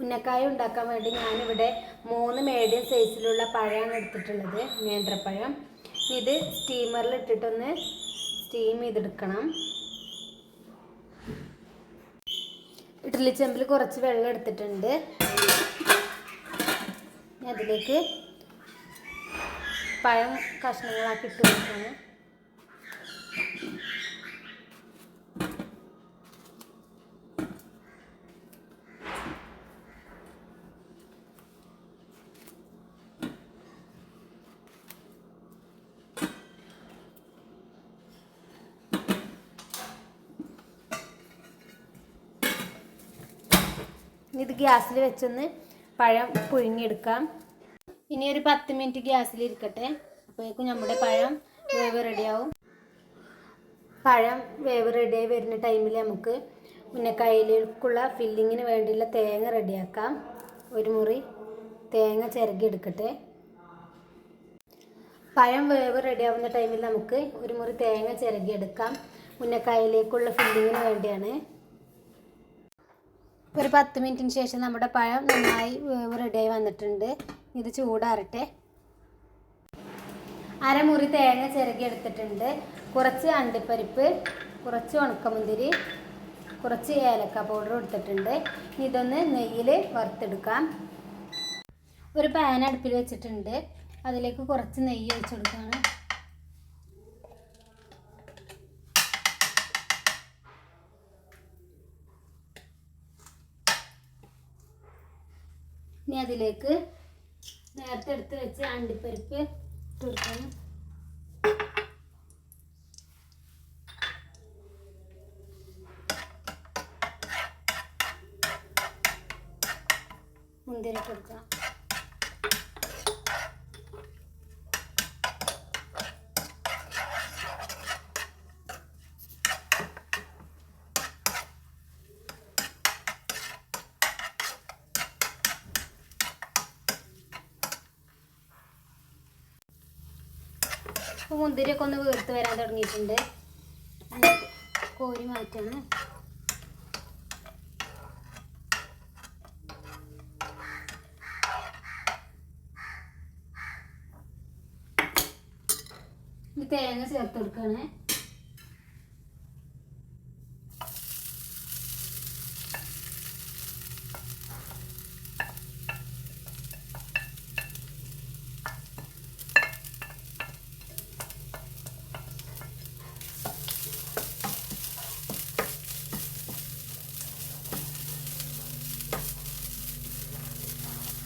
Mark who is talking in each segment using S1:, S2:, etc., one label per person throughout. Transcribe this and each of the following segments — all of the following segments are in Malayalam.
S1: ഉന്നക്കായ ഉണ്ടാക്കാൻ വേണ്ടി ഞാനിവിടെ മൂന്ന് മീഡിയം സൈസിലുള്ള പഴമാണ് എടുത്തിട്ടുള്ളത് നേന്ത്രപ്പഴം. ഇത് സ്റ്റീമറിൽ ഇട്ടിട്ടൊന്ന് സ്റ്റീം ചെയ്തെടുക്കണം. ഇഡ്ഡലി ചെമ്പിൽ കുറച്ച് വെള്ളം എടുത്തിട്ടുണ്ട്. അതിലേക്ക് പഴം കഷ്ണങ്ങളാക്കി ഇട്ട് കൊടുക്കണം. ഇത് ഗ്യാസിൽ വെച്ചൊന്ന് പഴം പുഴുങ്ങിയെടുക്കാം. ഇനി ഒരു പത്ത് മിനിറ്റ് ഗ്യാസിൽ ഇരിക്കട്ടെ. അപ്പോഴേക്കും നമ്മുടെ പഴം വേവ് റെഡിയാവും. പഴം വേവ് റെഡിയായി വരുന്ന ടൈമിൽ നമുക്ക് ഉന്നക്കായയിലേക്കുള്ള ഫില്ലിങ്ങിന് വേണ്ടിയുള്ള തേങ്ങ റെഡിയാക്കാം. ഒരു മുറി തേങ്ങ ചിരകി എടുക്കട്ടെ പഴം വേവ് റെഡിയാവുന്ന ടൈമിൽ നമുക്ക് ഒരു മുറി തേങ്ങ ചിരകി എടുക്കാം ഉന്നക്കായയിലേക്കുള്ള ഫില്ലിങ്ങിന് വേണ്ടിയാണ്. ഒരു പത്ത് മിനിറ്റിന് ശേഷം നമ്മുടെ പഴം നന്നായി റെഡി റെഡിയായി വന്നിട്ടുണ്ട്. ഇത് ചൂടാറട്ടെ. അരമുറി തേങ്ങ ചിരകി എടുത്തിട്ടുണ്ട്. കുറച്ച് അണ്ടിപ്പരിപ്പ് കുറച്ച് ഉണക്കമുന്തിരി കുറച്ച് ഏലക്ക പൗഡർ എടുത്തിട്ടുണ്ട്. ഇതൊന്ന് നെയ്യിൽ വറുത്തെടുക്കാം. ഒരു പാൻ അടുപ്പിൽ വെച്ചിട്ടുണ്ട്. അതിലേക്ക് കുറച്ച് നെയ്യ് ഒഴിച്ചു ഇനി അതിലേക്ക് നേരത്തെ എടുത്ത് വെച്ച് അണ്ടിപ്പരിപ്പ് കൊടുക്കണം. മുന്തിരി കൊടുക്കാം ഇപ്പോൾ മുന്തിരിയൊക്കെ ഒന്ന് വീർത്ത് വരാൻ തുടങ്ങിയിട്ടുണ്ട്. കോരി മാറ്റണം. തേങ്ങ ചേർത്ത് കൊടുക്കുകയാണ്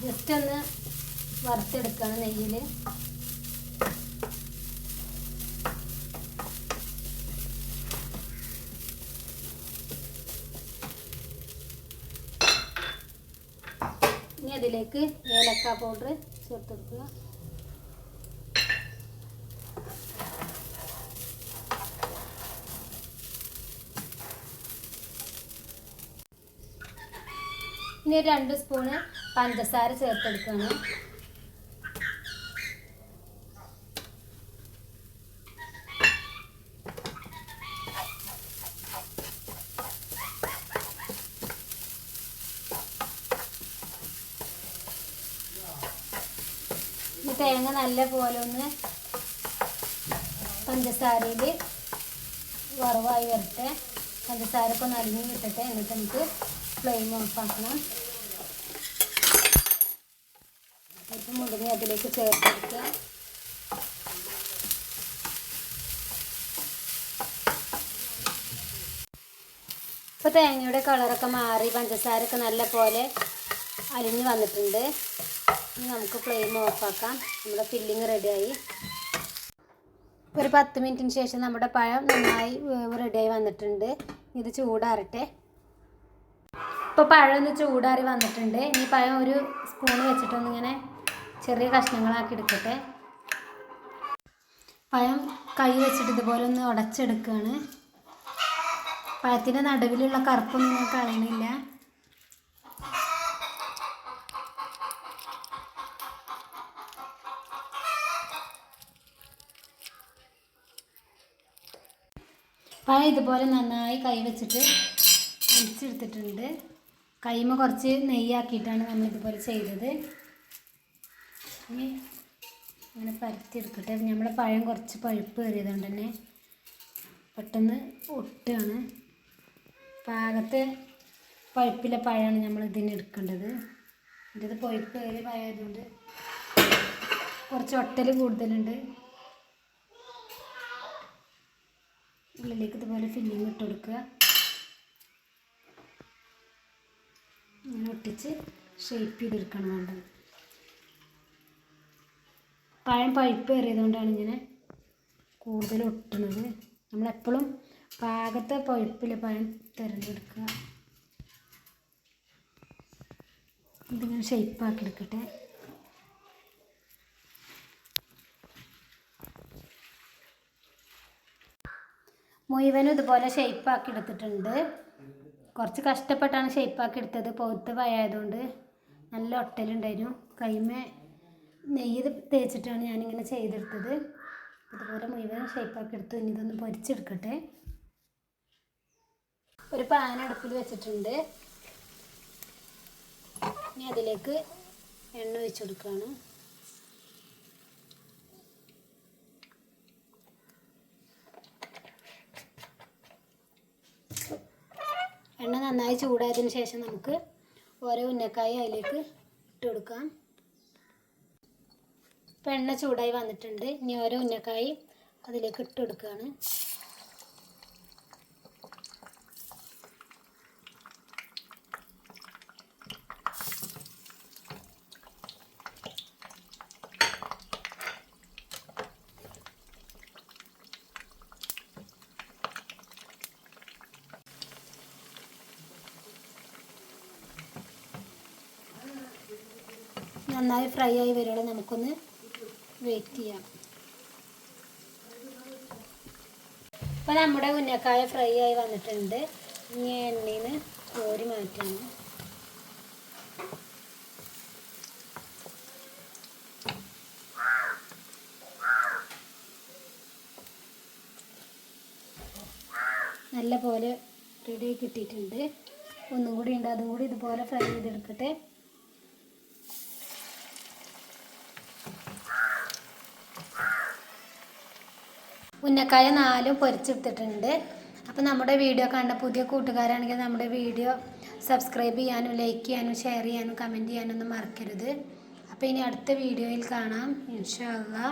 S1: ജസ്റ്റ് ഒന്ന് വറുത്തെടുക്കണം നെയ്യിൽ ഇനി അതിലേക്ക് ഏലക്ക പൗഡർ ചേർത്ത് കൊടുക്കുക ഇനി രണ്ട് സ്പൂണ് പഞ്ചസാര ചേർത്തെടുക്കുകയാണ് തേങ്ങ നല്ല പോലെ ഒന്ന് പഞ്ചസാരയിൽ വറവായി വരട്ടെ. പഞ്ചസാര ഒക്കെ ഒന്ന് അലിഞ്ഞ് കിട്ടട്ടെ. എന്നിട്ട് നമുക്ക് ഫ്ലെയിം ഓഫാക്കണം മുഴുവൻ അതിലേക്ക് ചേർത്തെടുക്കുക ഇപ്പൊ തേങ്ങയുടെ കളറൊക്കെ മാറി പഞ്ചസാരയൊക്കെ നല്ല പോലെ അലിഞ്ഞു വന്നിട്ടുണ്ട്. ഇനി നമുക്ക് ഫ്ലെയിം ഓഫാക്കാം. നമ്മുടെ ഫില്ലിങ് റെഡിയായി ഒരു പത്ത് മിനിറ്റിന് ശേഷം നമ്മുടെ പഴം നന്നായി റെഡിയായി വന്നിട്ടുണ്ട്. ഇത് ചൂടാറട്ടെ. ഇപ്പോൾ പഴം ഒന്ന് ചൂടാറി വന്നിട്ടുണ്ട്. ഇനി പഴം ഒരു സ്പൂൺ വെച്ചിട്ടൊന്നിങ്ങനെ ചെറിയ കഷ്ണങ്ങളാക്കി എടുക്കട്ടെ. പഴം കൈ വെച്ചിട്ട് ഇതുപോലെ ഒന്ന് ഉടച്ചെടുക്കുകയാണ് പഴത്തിന്റെ നടുവിലുള്ള കറുപ്പൊന്നും ഞാൻ കളയണില്ല. പഴം ഇതുപോലെ നന്നായി കൈ വെച്ചിട്ട് അടിച്ചെടുത്തിട്ടുണ്ട് കൈമ കുറച്ച് നെയ്യാക്കിയിട്ടാണ് നമ്മൾ ഇതുപോലെ ചെയ്തത്. ഇനി അങ്ങനെ പരത്തിയെടുക്കട്ടെ. നമ്മളെ പഴം കുറച്ച് പഴുപ്പ് കയറിയതുകൊണ്ട് തന്നെ പെട്ടെന്ന് ഒട്ടുകയാണ് പാകത്തെ പഴുപ്പിലെ പഴമാണ് നമ്മൾ ഇതിന് എടുക്കേണ്ടത്. ഇത് പഴുപ്പ് കയറി പഴയതുകൊണ്ട് കുറച്ച് ഒട്ടൽ കൂടുതലുണ്ട്. ഉള്ളിലേക്ക് ഇതുപോലെ ഫില്ലിങ് ഇട്ട് കൊടുക്കുക. ഇങ്ങനെ ഒട്ടിച്ച് ഷേപ്പ് ചെയ്തെടുക്കണം വേണ്ടത്. പഴം പഴുപ്പ് ഏറിയതുകൊണ്ടാണ് ഇങ്ങനെ കൂടുതൽ ഒട്ടുന്നത് നമ്മളെപ്പോഴും പാകത്തെ പഴുപ്പിൽ പഴം തിരഞ്ഞെടുക്കുക. ഇതിങ്ങനെ ഷെയ്പ്പാക്കി എടുക്കട്ടെ. മുഴുവനും ഇതുപോലെ ഷെയ്പ്പാക്കി എടുത്തിട്ടുണ്ട്. കുറച്ച് കഷ്ടപ്പെട്ടാണ് ഷെയ്പ്പാക്കി എടുത്തത്. പൗത്ത പഴയതുകൊണ്ട് നല്ല ഒട്ടലുണ്ടായിരുന്നു. കൈമേ നെയ്യ് തേച്ചിട്ടാണ് ഞാനിങ്ങനെ ചെയ്തെടുത്തത്. അതുപോലെ മുഴുവൻ ഷേപ്പാക്കി എടുത്തു. ഇനി ഇതൊന്ന് പൊരിച്ചെടുക്കട്ടെ. ഒരു പാൻ അടുപ്പിൽ വെച്ചിട്ടുണ്ട്. ഇനി അതിലേക്ക് എണ്ണ ഒഴിച്ചു കൊടുക്കുകയാണ്. എണ്ണ നന്നായി ചൂടായതിനു ശേഷം നമുക്ക് ഓരോ ഉന്നക്കായി അതിലേക്ക് ഇട്ട് കൊടുക്കാം. ഇപ്പം എണ്ണ ചൂടായി വന്നിട്ടുണ്ട്. ഇനി ഓരോ ഉന്നക്കായി അതിലേക്ക് ഇട്ട് കൊടുക്കുകയാണ്. നന്നായി ഫ്രൈ ആയി വരുമ്പോൾ നമുക്കൊന്ന് വെയിറ്റ് ചെയ്യാം. നമ്മുടെ ഉന്നക്കായ ഫ്രൈ ആയി വന്നിട്ടുണ്ട്. ഇനി എണ്ണയിൽ നിന്ന് കോരി മാറ്റാണ്. നല്ല പോലെ റെഡി ആയി കിട്ടിയിട്ടുണ്ട്. ഒന്നും കൂടി ഉണ്ട്. അതും കൂടി ഇതുപോലെ ഫ്രൈ ചെയ്തെടുക്കട്ടെ ഉന്നക്കായ നാലും പൊരിച്ചെടുത്തിട്ടുണ്ട്. അപ്പോൾ നമ്മുടെ വീഡിയോ കണ്ട പുതിയ കൂട്ടുകാരാണെങ്കിൽ നമ്മുടെ വീഡിയോ സബ്സ്ക്രൈബ് ചെയ്യാനും ലൈക്ക് ചെയ്യാനും ഷെയർ ചെയ്യാനും കമന്റ് ചെയ്യാനൊന്നും മറക്കരുത്. അപ്പോൾ ഇനി അടുത്ത വീഡിയോയിൽ കാണാം. ഇൻഷാ അള്ളാ.